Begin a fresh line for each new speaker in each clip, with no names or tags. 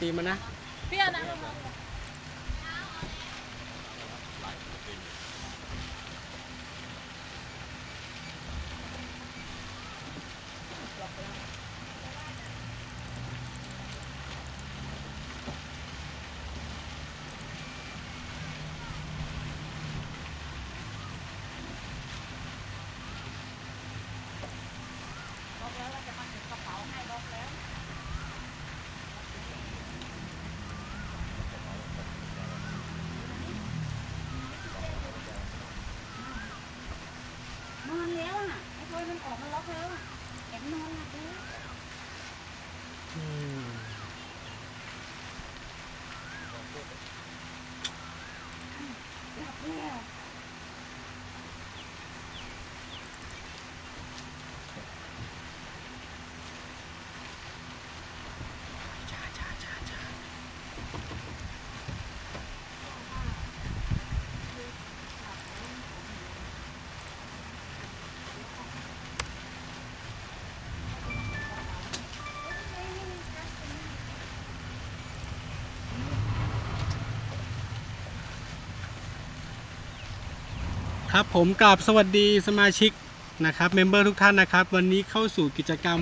ตรีมมานะ
พี่เอาน้ำลงมา
นอนแล้วอะไอ้พลอย มันออกมาล็อกแล้วอะแอบนอนหลับแล้ว
อืม
หลับแล้ว
ช้าช้าช้าช้า ครับผมกราบสวัสดีสมาชิกนะครับเมมเบอร์ทุกท่านนะครับ วันนี้เข้าสู่กิจกรรม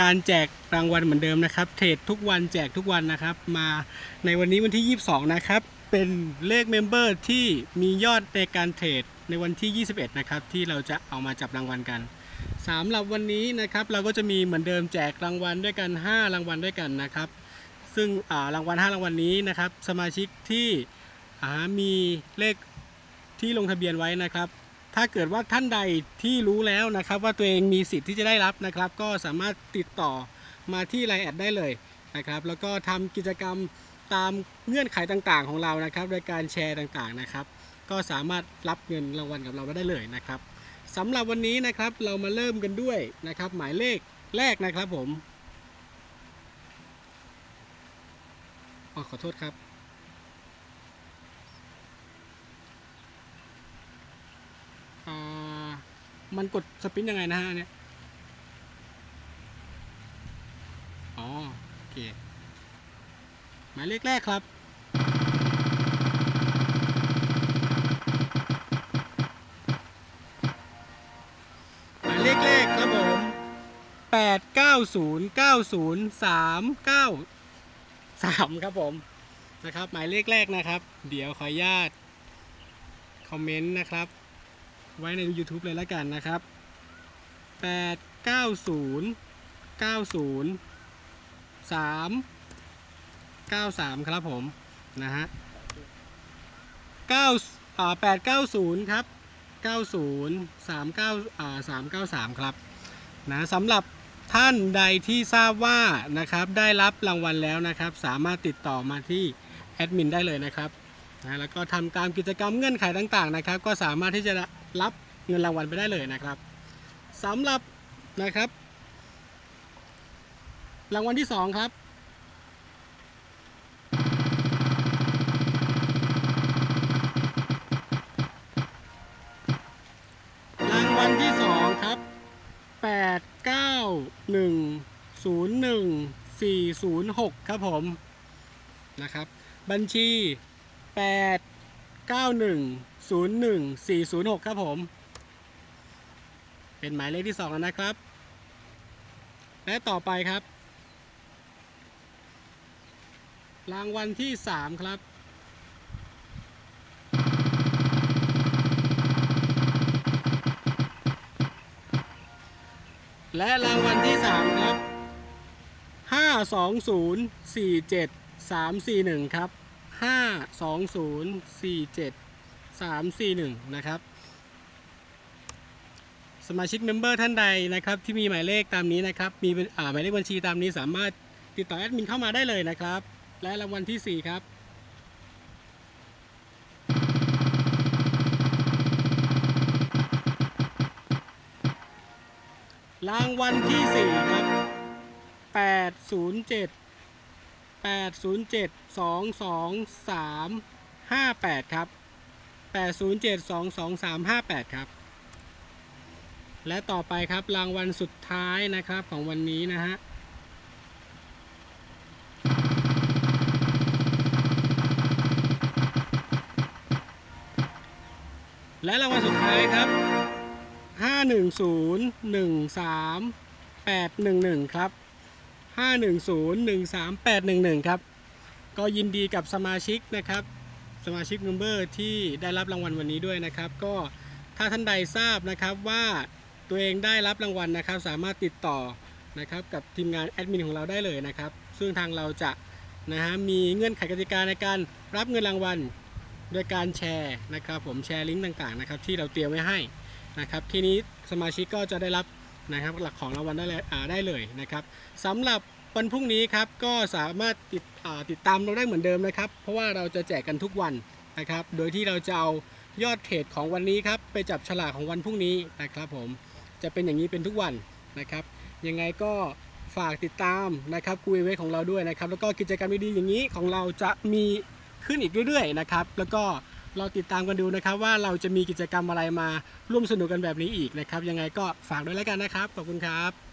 การแจกรางวัลเหมือนเดิมนะครับ เทรดทุกวันแจกทุกวันนะครับ มาในวันนี้วันที่ 22 นะครับ เป็นเลขเมมเบอร์ที่มียอดในการเทรดในวันที่ 21 นะครับ ที่เราจะเอามาจับรางวัลกันสำหรับวันนี้นะครับเราก็จะมีเหมือนเดิมแจกรางวัลด้วยกัน 5 รางวัลด้วยกันนะครับ ซึ่งอ่ารางวัล 5 รางวัลนี้นะครับ สมาชิกที่อ่ามีเลข ที่ลงทะเบียนไว้นะครับ ถ้าเกิดว่าท่านใดที่รู้แล้วนะครับ ว่าตัวเองมีสิทธิ์ที่จะได้รับนะครับ ก็สามารถติดต่อมาที่ไลน์แอดได้เลยนะครับ แล้วก็ทำกิจกรรมตามเงื่อนไขต่างๆ ของเรานะครับ โดยการแชร์ต่างๆนะครับ ก็สามารถรับเงินรางวัลกับเราได้เลยนะครับสำหรับวันนี้นะครับเรามาเริ่มกันด้วยนะครับ หมายเลขแรกนะครับผมอขอโทษครับ อ่า มันกดสปินยังไงนะฮะเนี่ย อ๋อ โอเค หมายเลขแรกครับ หมายเลขแรกครับผมแปดเก้าศูนย์เก้าศูนย์สามเก้าสามครับผม นะครับ หมายเลขแรกนะครับ เดี๋ยวขออนุญาต คอมเมนต์นะครับ ไว้ใน YouTube เลยแล้วกันนะครับ 8 9 0 9 0 3 9 3 ครับผมนะฮะ9อ่า8 9 0 ครับ 90 39อ่า393 ครับนะสำหรับท่านใดที่ทราบว่านะครับได้รับรางวัลแล้วนะครับ สามารถติดต่อมาที่แอดมินได้เลยนะครับนะแล้วก็ทำตามกิจกรรมเงื่อนไขต่างๆนะครับ ก็สามารถที่จะ รับเงินรางวัลไปได้เลยนะครับสำหรับนะครับ รางวัลที่สองครับรางวัลที่สองครับแปดเก้าหนึ่งศูนย์หนึ่งสี่ศูนย์หกครับผม นะครับ บัญชี 8 9 1 0 1 4 0 6 ครับผม เป็นหมายเลขที่ 2 แล้วนะครับ และต่อไปครับ รางวัลที่ 3 ครับและรางวัลที่ 3 ครับห้าสองศูนย์สี่เจ็ดสามสี่หนึ่งครับ ห้าสองศูนย์สี่เจ็ดสามสี่หนึ่งนะครับ สมาชิกเมมเบอร์ท่านใดนะครับ ที่มีหมายเลขตามนี้นะครับ มีหมายเลขบัญชีตามนี้สามารถติดต่อแอดมินเข้ามาได้เลยนะครับ และรางวัลที่ 4 ครับรางวัลที่ 4 ครับแ8072238 ครับ 8072238 ครับ และต่อไปครับรางวัลสุดท้ายนะครับของวันนี้นะฮะและรางวัลสุดท้ายครับ 51013811 ครับ ห้าหนึ่งศูนย์หนึ่งสามแปดหนึ่งหนึ่งครับ ก็ยินดีกับสมาชิกนะครับ สมาชิกเมมเบอร์ที่ได้รับรางวัลวันนี้ด้วยนะครับ ก็ถ้าท่านใดทราบนะครับว่าตัวเองได้รับรางวัลนะครับ สามารถติดต่อนะครับกับทีมงานแอดมินของเราได้เลยนะครับ ซึ่งทางเราจะนะฮะมีเงื่อนไขกติกาในการรับเงินรางวัลโดยการแชร์นะครับ ผมแชร์ลิงก์ต่างๆนะครับที่เราเตรียมไว้ให้นะครับ ทีนี้สมาชิกก็จะได้รับ นะครับหลักของรางวัลได้เลยได้เลยนะครับสำหรับวันพรุ่งนี้ครับก็สามารถติดติดตามเราได้เหมือนเดิมนะครับ เพราะว่าเราจะแจกกันทุกวันนะครับ โดยที่เราจะเอายอดเทรดของวันนี้ครับไปจับฉลากของวันพรุ่งนี้นะครับผมจะเป็นอย่างนี้เป็นทุกวันนะครับยังไงก็ฝากติดตามนะครับกูเวของเราด้วยนะครับ แล้วก็กิจกรรมดีๆอย่างนี้ของเราจะมีขึ้นอีกเรื่อยๆนะครับ แล้วก็ เราติดตามกันดูนะครับ ว่าเราจะมีกิจกรรมอะไรมาร่วมสนุกกันแบบนี้อีกนะครับ ยังไงก็ฝากด้วยแล้วกันนะครับ ขอบคุณครับ